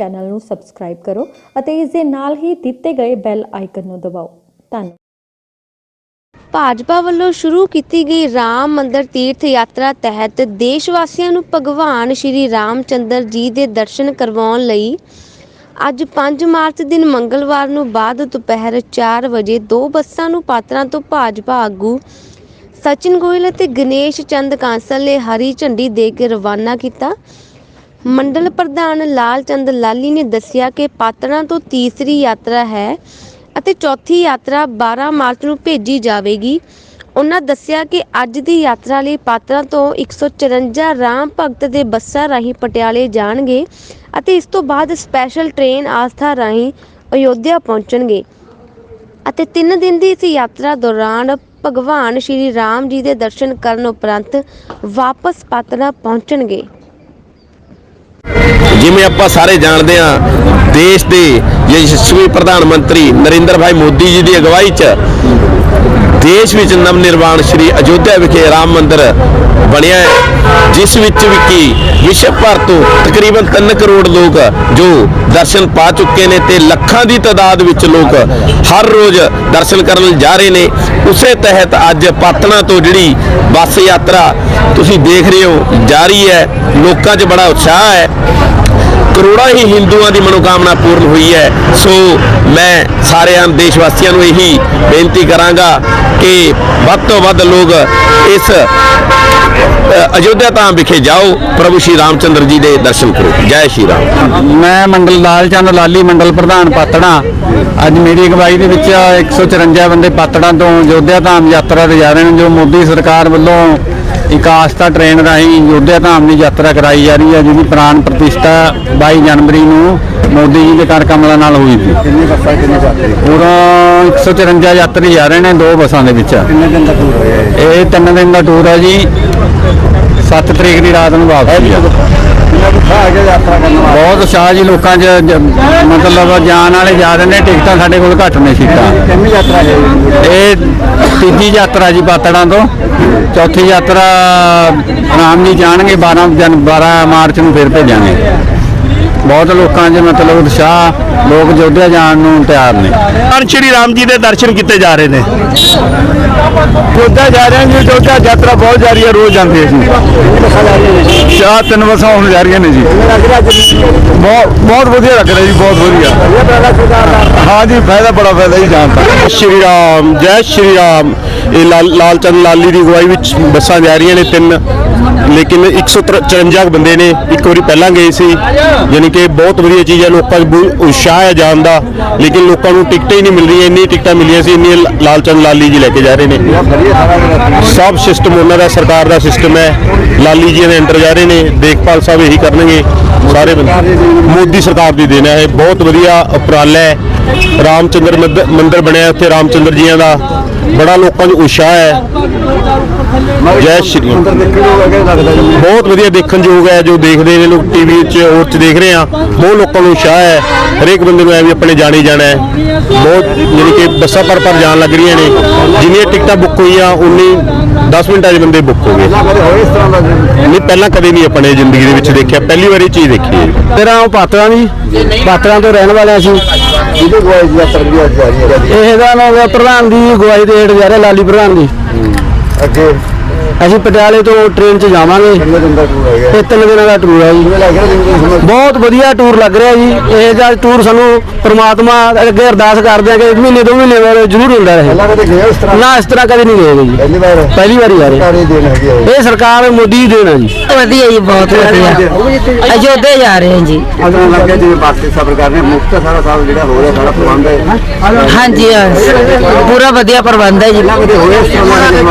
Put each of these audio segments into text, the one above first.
Channel ਨੂੰ subscribe ਕਰੋ ਅਤੇ ਇਸ ਦੇ ਨਾਲ ਹੀ ਦਿੱਤੇ ਗਏ ਬੈਲ ਆਈਕਨ ਨੂੰ ਦਬਾਓ। ਧੰਨਵਾਦ। ਭਾਜਪਾ ਵੱਲੋਂ ਸ਼ੁਰੂ ਕੀਤੀ ਗਈ ਰਾਮ ਮੰਦਰ ਤੀਰਥ ਯਾਤਰਾ ਤਹਿਤ ਦੇਸ਼ ਵਾਸੀਆਂ ਨੂੰ ਭਗਵਾਨ ਸ਼੍ਰੀ ਰਾਮਚੰਦਰ ਜੀ ਦੇ ਦਰਸ਼ਨ ਕਰਵਾਉਣ ਲਈ ਅੱਜ 5 ਮਾਰਚ ਦਿਨ ਮੰਗਲਵਾਰ ਨੂੰ ਬਾਅਦ ਦੁਪਹਿਰ 4 ਵਜੇ ਦੋ ਬੱਸਾਂ ਨੂੰ ਪਾਤਰਾਂ ਤੋਂ ਭਾਜਪਾ ਆਗੂ ਸਚਿਨ ਗੋਇਲ ਅਤੇ ਗਣੇਸ਼ ਚੰਦ ਕਾਂਸਲ ਨੇ ਹਰੀ ਝੰਡੀ ਦੇ ਕੇ ਰਵਾਨਾ ਕੀਤਾ। ਮੰਡਲ ਪ੍ਰਧਾਨ ਲਾਲ ਚੰਦ ਲਾਲੀ ਨੇ ਦੱਸਿਆ ਕਿ ਪਾਤੜਾਂ ਤੋਂ ਤੀਸਰੀ ਯਾਤਰਾ ਹੈ ਅਤੇ ਚੌਥੀ ਯਾਤਰਾ 12 ਮਾਰਚ ਨੂੰ ਭੇਜੀ ਜਾਵੇਗੀ। ਉਹਨਾਂ ਦੱਸਿਆ ਕਿ ਅੱਜ ਦੀ ਯਾਤਰਾ ਲਈ ਪਾਤੜਾਂ ਤੋਂ 154 ਰਾਮ ਭਗਤ ਦੇ ਬੱਸਾਂ ਰਾਹੀਂ ਪਟਿਆਲੇ ਜਾਣਗੇ ਅਤੇ ਇਸ ਤੋਂ ਬਾਅਦ ਸਪੈਸ਼ਲ ਟ੍ਰੇਨ ਆਸਥਾ ਰਾਹੀਂ ਅਯੋਧਿਆ ਪਹੁੰਚਣਗੇ। ਅਤੇ 3 ਦਿਨ ਦੀ ਇਸ ਯਾਤਰਾ ਦੌਰਾਨ ਭਗਵਾਨ ਸ਼੍ਰੀ ਰਾਮ ਜੀ ਦੇ ਦਰਸ਼ਨ ਕਰਨ ਉਪਰੰਤ ਵਾਪਸ ਪਾਤੜਾ ਪਹੁੰਚਣਗੇ। ਜਿਵੇਂ ਆਪਾਂ ਸਾਰੇ ਜਾਣਦੇ ਹਾਂ, ਦੇਸ਼ ਦੇ ਯਸ਼ਸਵੀ ਪ੍ਰਧਾਨ ਮੰਤਰੀ ਨਰਿੰਦਰ ਭਾਈ ਮੋਦੀ ਜੀ ਦੀ ਅਗਵਾਈ 'ਚ ਦੇਸ਼ ਵਿੱਚ ਨਵ ਨਿਰਮਾਣ ਸ਼੍ਰੀ ਅਯੋਧਿਆ ਵਿਖੇ ਰਾਮ ਮੰਦਿਰ ਬਣਿਆ ਹੈ, ਜਿਸ ਵਿੱਚ ਵੀ ਕੀ ਵਿਸ਼ਵ ਭਰ ਤੋਂ ਤਕਰੀਬਨ 3 ਕਰੋੜ ਲੋਕ ਜੋ ਦਰਸ਼ਨ ਪਾ ਚੁੱਕੇ ਨੇ ਤੇ ਲੱਖਾਂ ਦੀ ਤਾਦਾਦ ਵਿੱਚ ਲੋਕ ਹਰ ਰੋਜ਼ ਦਰਸ਼ਨ ਕਰਨ ਜਾ ਰਹੇ ਨੇ। ਉਸੇ ਤਹਿਤ ਅੱਜ ਪਾਤਨਾ ਤੋਂ ਜਿਹੜੀ ਬੱਸ ਯਾਤਰਾ ਤੁਸੀਂ ਦੇਖ ਰਹੇ ਹੋ, ਜਾਰੀ ਹੈ। ਲੋਕਾਂ 'ਚ ਬੜਾ ਉਤਸ਼ਾਹ ਹੈ। ਕਰੋੜਾਂ ਹੀ ਹਿੰਦੂਆਂ ਦੀ ਮਨੋਕਾਮਨਾ ਪੂਰਨ ਹੋਈ ਹੈ। ਸੋ ਮੈਂ ਸਾਰਿਆਂ ਦੇਸ਼ ਵਾਸੀਆਂ ਨੂੰ ਇਹੀ ਬੇਨਤੀ ਕਰਾਂਗਾ ਕਿ ਵੱਧ ਤੋਂ ਵੱਧ ਲੋਕ ਇਸ ਅਯੋਧਿਆ ਧਾਮ ਵਿਖੇ ਜਾਓ। ਪ੍ਰਭੂ ਸ਼੍ਰੀ ਰਾਮਚੰਦਰ ਜੀ ਦੇ ਦਰਸ਼ਨ ਕਰੋ। ਜੈ ਸ਼੍ਰੀ ਰਾਮ। ਮੈਂ ਮੰਡਲ ਲਾਲ ਚੰਦ ਲਾਲੀ ਮੰਡਲ ਪ੍ਰਧਾਨ ਪਾਤੜਾ। ਅੱਜ ਮੇਰੀ ਅਗਵਾਈ ਦੇ ਵਿੱਚ 154 ਬੰਦੇ ਪਾਤੜਾਂ ਤੋਂ ਅਯੋਧਿਆ ਧਾਮ ਯਾਤਰਾ ਤੇ ਜਾ ਰਹੇ ਨੇ, ਜੋ ਮੋਦੀ ਸਰਕਾਰ ਵੱਲੋਂ ਇੱਕ ਆਸਥਾ ਟ੍ਰੇਨ ਰਾਹੀਂ ਯੋਧਿਆ ਧਾਮ ਦੀ ਯਾਤਰਾ ਕਰਾਈ ਜਾ ਰਹੀ ਹੈ ਜਿਹਦੀ ਪ੍ਰਾਣ ਪ੍ਰਤਿਸ਼ਠਾ 22 ਜਨਵਰੀ ਨੂੰ ਮੋਦੀ ਜੀ ਦੇ ਕਰ ਕਮਲਾਂ ਨਾਲ ਹੋਈ ਸੀ। ਕਿੰਨੀ ਬੱਸਾਂ ਕਿੰਨੇ ਜਾਂਦੇ ਉਰੋਂ 154 ਯਾਤਰੀ ਜਾ ਰਹੇ ਨੇ ਦੋ ਬੱਸਾਂ ਦੇ ਵਿੱਚ। ਕਿੰਨੇ ਦਿਨ ਦਾ ਟੂਰ ਹੋਇਆ ਇਹ? ਤਿੰਨ ਦਿਨ ਦਾ ਟੂਰ ਹੈ ਜੀ 7 ਤਰੀਕ ਦੀ ਰਾਤ ਨੂੰ ਵਾਪਸੀ ਆ। ਕਿੰਨਾ ਕੁ ਆ ਕੇ ਯਾਤਰਾ ਕਰਨ ਵਾਸਤੇ ਬਹੁਤ ਉਤਸ਼ਾਹ ਜੀ ਲੋਕਾਂ 'ਚ, ਜ- ਮਤਲਬ ਜਾਣ ਵਾਲੇ ਜ਼ਿਆਦਾ ਨੇ ਟਿਕਟਾਂ ਸਾਡੇ ਕੋਲ ਘੱਟ ਨੇ ਸੀਟਾਂ। ਕਿੰਨੀ ਯਾਤਰਾ ਹੈ ਇਹ ਤੀਜੀ ਯਾਤਰਾ ਜੀ ਪਾਤੜਾਂ ਤੋਂ। ਚੌਥੀ ਯਾਤਰਾ ਰਾਮ ਜੀ ਜਾਣਗੇ 12 ਜਨ 12 ਮਾਰਚ ਨੂੰ ਫਿਰ ਭੇਜਾਂਗੇ। ਬਹੁਤ ਲੋਕਾਂ 'ਚ ਮਤਲਬ ਉਤਸ਼ਾਹ ਲੋਕ ਜੋਧਿਆ ਜਾਣ ਨੂੰ ਤਿਆਰ ਨੇ। ਧੰਨ ਸ਼੍ਰੀ ਰਾਮ ਜੀ ਦੇ ਦਰਸ਼ਨ ਕੀਤੇ ਜਾ ਰਹੇ ਨੇ। ਜੋਧਿਆ ਜਾ ਰਹੇ ਨੇ ਜੋਧਿਆ ਯਾਤਰਾ ਬਹੁਤ ਜਾਰੀ ਹੈ ਰੋਜ਼ ਜਾਂਦੇ ਜੀ ਜਾ ਜੀ ਚਾਰ ਤਿੰਨ ਬੱਸਾਂ ਹੁਣ ਜਾ ਰਹੀਆਂ ਨੇ ਜੀ। ਰਿਹਾ ਬਹੁਤ ਬਹੁਤ ਵਧੀਆ ਲੱਗ ਰਿਹਾ ਜੀ ਬਹੁਤ ਵਧੀਆ। ਹਾਂ ਜੀ ਫਾਇਦਾ ਬੜਾ ਫਾਇਦਾ ਹੀ ਜਾਣ ਦਾ। ਸ਼੍ਰੀ ਰਾਮ ਜੈ ਸ਼੍ਰੀ ਰਾਮ। ਇਹ ਲਾਲ ਲਾਲ ਚੰਦ ਲਾਲੀ ਦੀ ਅਗਵਾਈ ਵਿੱਚ ਬੱਸਾਂ ਜਾ ਰਹੀਆਂ ਨੇ ਤਿੰਨ। ਲੇਕਿਨ 154 ਬੰਦੇ ਨੇ ਇੱਕ ਵਾਰੀ ਪਹਿਲਾਂ ਗਏ ਸੀ ਯਾਨੀ ਕਿ ਬਹੁਤ ਵਧੀਆ ਚੀਜ਼ ਹੈ ਲੋਕਾਂ 'ਚ ਬਹੁਤ ਉਤਸ਼ਾਹ ਹੈ ਜਾਣ ਦਾ, ਲੇਕਿਨ ਲੋਕਾਂ ਨੂੰ ਟਿਕਟਾਂ ਹੀ ਨਹੀਂ ਮਿਲ ਰਹੀਆਂ ਇੰਨੀ ਟਿਕਟਾਂ ਮਿਲੀਆਂ ਸੀ ਇੰਨੀ ਲਾਲਚੰਦ ਲਾਲੀ ਜੀ ਲੈ ਕੇ ਜਾ ਰਹੇ ਨੇ। ਸਭ ਸਿਸਟਮ ਉਹਨਾਂ ਦਾ ਸਰਕਾਰ ਦਾ ਸਿਸਟਮ ਹੈ, ਲਾਲੀ ਜੀ ਦੇ ਐਂਟਰ ਜਾ ਰਹੇ ਨੇ, ਦੇਖਭਾਲ ਸਭ ਇਹੀ ਕਰਨਗੇ। ਸਾਰੇ ਬੰਦੇ। ਮੋਦੀ ਸਰਕਾਰ ਦੀ ਦੇਣ ਹੈ ਇਹ। ਬਹੁਤ ਵਧੀਆ ਉਪਰਾਲਾ ਹੈ। ਰਾਮਚੰਦਰ ਮੰਦ- ਮੰਦਿਰ ਬਣਿਆ ਉੱਥੇ, ਰਾਮਚੰਦਰ ਜੀਆਂ ਦਾ। ਬੜਾ ਲੋਕਾਂ 'ਚ ਉਤਸ਼ਾਹ ਹੈ। ਜੈ ਸ਼੍ਰੀ ਬਹੁਤ ਵਧੀਆ ਦੇਖਣ ਯੋਗ ਹੈ, ਜੋ ਦੇਖਦੇ ਨੇ ਲੋਕ ਟੀਵੀ 'ਚ, ਹੋਰ 'ਚ ਦੇਖ ਰਹੇ ਆ। ਬਹੁਤ ਲੋਕਾਂ ਨੂੰ ਉਤਸ਼ਾਹ ਹੈ। ਹਰੇਕ ਬੰਦੇ ਨੂੰ ਐ ਵੀ ਆਪਣੇ ਜਾਣੇ ਜਾਣਾ ਹੈ। ਬਹੁਤ ਯਾਨੀ ਕਿ ਬੱਸਾਂ ਪਰ ਪਰ ਜਾਣ ਲੱਗ ਰਹੀਆਂ ਨੇ। ਜਿੰਨੀਆਂ ਟਿਕਟਾਂ ਬੁੱਕ ਹੋਈਆਂ, ਉਨੀ 10 ਮਿੰਟਾਂ 'ਚ ਬੰਦੇ ਬੁੱਕ ਹੋ ਗਏ? ਨਹੀਂ ਪਹਿਲਾਂ ਕਦੇ ਨਹੀਂ ਆਪਣੇ ਜ਼ਿੰਦਗੀ ਦੇ ਵਿੱਚ ਦੇਖਿਆ। ਪਹਿਲੀ ਵਾਰੀ ਚੀਜ਼ ਦੇਖੀ ਹੈ। ਤੇਰਾ ਉਹ ਪਾਤਰਾਂ ਦੀ? ਪਾਤਰਾਂ ਤੋਂ ਰਹਿਣ ਵਾਲੇ ਅਸੀਂ ਜਿਹਦੇ ਯਾਤਰਾ ਦੀ ਅੱਜ ਜਾ ਰਹੀ ਹੈ ਇਹ ਦਾ ਨਾਮ ਹੈ ਪ੍ਰਧਾਨ ਦੀ ਅਗਵਾਈ ਦੇ ਹੇਠ ਜਾ ਰਿਹਾ ਲਾਲੀ ਪ੍ਰਧਾਨ ਦੀ। ਅੱਗੇ। ਅਸੀਂ ਪਟਿਆਲੇ ਤੋਂ ਟ੍ਰੇਨ 'ਚ ਜਾਵਾਂਗੇ। ਦਾ ਇਹ ਤਿੰਨ ਦਿਨਾਂ ਦਾ ਟੂਰ ਹੈ ਜੀ। ਬਹੁਤ ਵਧੀਆ ਟੂਰ ਲੱਗ ਰਿਹਾ ਜੀ। ਇਹ ਜਿਹਾ ਟੂਰ ਸਾਨੂੰ ਪ੍ਰਮਾਤਮਾ ਅੱਗੇ ਅਰਦਾਸ ਕਰਦੇ ਆ ਕਿ ਮਹੀਨੇ ਦੋ ਮਹੀਨੇ ਬਾਅਦ ਜ਼ਰੂਰ ਹੁੰਦਾ ਰਹੇ। ਪਹਿਲਾਂ ਕਦੇ ਗਏ ਇਸ ਤਰ੍ਹਾਂ? ਨਾ ਇਸ ਤਰ੍ਹਾਂ ਕਦੇ ਨਹੀਂ ਗਏ ਜੀ। ਪਹਿਲੀ ਵਾਰ? ਪਹਿਲੀ ਵਾਰੀ ਜਾ ਰਹੇ। ਇਹ ਸਰਕਾਰ ਮੋਦੀ ਦੀ ਦੇਣ ਹੈ ਜੀ। ਵਧੀਆ ਜੀ ਬਹੁਤ ਵਧੀਆ। ਅਯੋਧਿਆ ਜਾ ਰਹੇ ਹਾਂ ਜੀ। ਅਗਰ ਲੱਗਿਆ ਜਿਵੇਂ ਬਾਕੀ ਸਬਰ ਕਰ ਰਹੇ ਮੁਕਤ ਸਾਰਾ ਸਾਲ ਜਿਹੜਾ ਹੋ ਰਿਹਾ ਸਾਰਾ ਪ੍ਰਬੰਧ ਹੈ ਹਾਂਜੀ ਪੂਰਾ ਵਧੀਆ ਪ੍ਰਬੰਧ ਹੈ ਜੀ। ਦਾ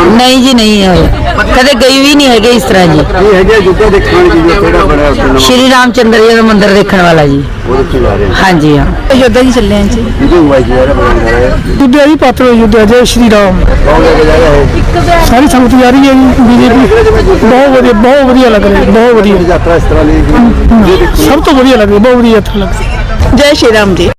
ਨਹੀਂ ਜੀ ਨਹੀਂ ਹੋਇਆ। ਕਦੇ ਗਈ ਵੀ ਨਹੀਂ ਹੈਗੇ ਇਸ ਤਰ੍ਹਾਂ ਜੀ। ਇਹ ਹੈਗੇ ਜੁੱਤੇ ਦੇਖਣ ਵਾਲੀ ਚੀਜ਼ ਹੈ, ਕਿਹੜਾ ਬਣਿਆ ਉੱਥੇ ਨਵਾਂ। ਸ਼੍ਰੀ ਰਾਮਚੰਦਰ ਜੀ ਦਾ ਮੰਦਿਰ ਦੇਖਣ ਵਾਲਾ ਜੀ। ਉਹਦੇ ਜਾ ਹਾਂਜੀ ਹਾਂ। ਅਯੋਧਿਆ ਜੀ ਚੱਲੇ ਹਾਂ ਜੀ। ਜਿਹਦੇ ਹੋਇਆ ਜੀ ਜਿਹੜਾ ਬਣਾ ਰਿਹਾ ਹੈ ਜੀ ਪਾਤਰ ਯੁੱਧਿਆ ਜੈ ਸ਼੍ਰੀ ਰਾਮ। ਕੌਣ ਲੈ ਕੇ ਜਾ ਰਿਹਾ ਹੈ ਸਾਰੀ ਸੰਗਤ ਜਾ ਰਹੀ ਹੈ ਜੀ ਬੀਜੇਪੀ ਬਹੁਤ ਵਧੀਆ ਬਹੁਤ ਵਧੀਆ ਲੱਗ ਰਿਹਾ ਬਹੁਤ ਵਧੀਆ। ਯਾਤਰਾ ਇਸ ਤਰ੍ਹਾਂ ਦੀ ਸਭ ਤੋਂ ਵਧੀਆ ਲੱਗ ਰਿਹਾ ਬਹੁਤ ਵਧੀਆ ਲੱਗ ਰਿਹਾ ਜੈ ਸ਼੍ਰੀ ਰਾਮ ਜੀ।